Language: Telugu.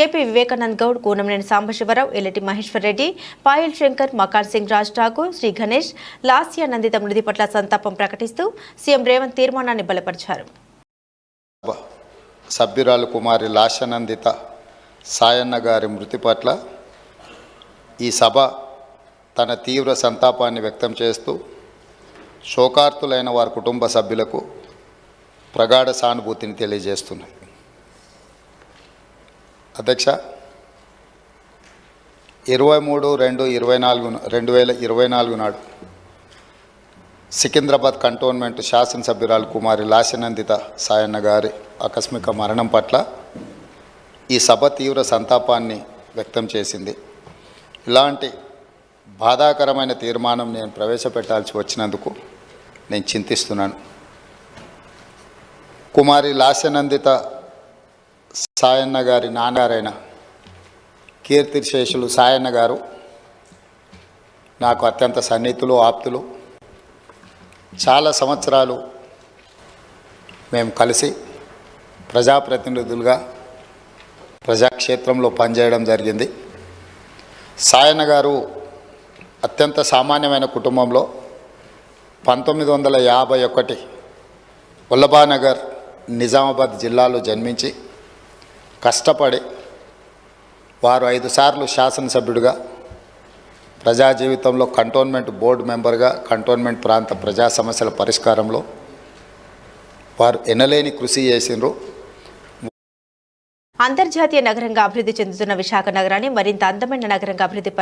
కేపీ వివేకానంద్ గౌడ్ కూనంనేని సాంబశివరావు ఎల్లటి మహేశ్వర్ రెడ్డి పాయల్ శంకర్ మకాన్ సింగ్ రాజ్ ఠాకూర్ శ్రీ గణేష్ లాస్యానందిత మృతి పట్ల సంతాపం ప్రకటిస్తూ సీఎం రేవంత్ తీర్మానాన్ని బలపరిచారు. సభ సభ్యురాలు కుమారి లాశనందిత సాయన్న గారి మృతి పట్ల ఈ సభ తన తీవ్ర సంతాపాన్ని వ్యక్తం చేస్తూ శోకార్తులైన వారి కుటుంబ సభ్యులకు ప్రగాఢ సానుభూతిని తెలియజేస్తున్నాం అధ్యక్ష ఇరవై మూడు రెండు ఇరవై నాలుగు రెండు వేల ఇరవై నాలుగు నాడు సికింద్రాబాద్ కంటోన్మెంట్ శాసనసభ్యురాలు కుమారి లాశనందిత సాయన్న గారి ఆకస్మిక మరణం పట్ల ఈ సభ తీవ్ర సంతాపాన్ని వ్యక్తం చేసింది. ఇలాంటి బాధాకరమైన తీర్మానం నేను ప్రవేశపెట్టాల్సి వచ్చినందుకు నేను చింతిస్తున్నాను. కుమారి లాశనందిత సాయన్న గారి నాన్నగారైన కీర్తిశేషులు సాయన్న గారు నాకు అత్యంత సన్నిహితులు ఆప్తులు. చాలా సంవత్సరాలు మేము కలిసి ప్రజాప్రతినిధులుగా ప్రజాక్షేత్రంలో పనిచేయడం జరిగింది. సాయన్న గారు అత్యంత సామాన్యమైన కుటుంబంలో పంతొమ్మిది వందల యాభై ఒకటి వల్లభానగర్ నిజామాబాద్ జిల్లాలో జన్మించి కష్టపడి వారు ఐదు సార్లు శాసనసభ్యుడిగా ప్రజా జీవితంలో కంటోన్మెంట్ బోర్డు మెంబర్గా కంటోన్మెంట్ ప్రాంత ప్రజా సమస్యల పరిష్కారంలో వారు ఎనలేని కృషి చేసిండ్రు. అంతర్జాతీయ నగరంగా అభివృద్ధి చెందుతున్న విశాఖ నగరాన్ని మరింత అందమైన నగరంగా అభివృద్ధి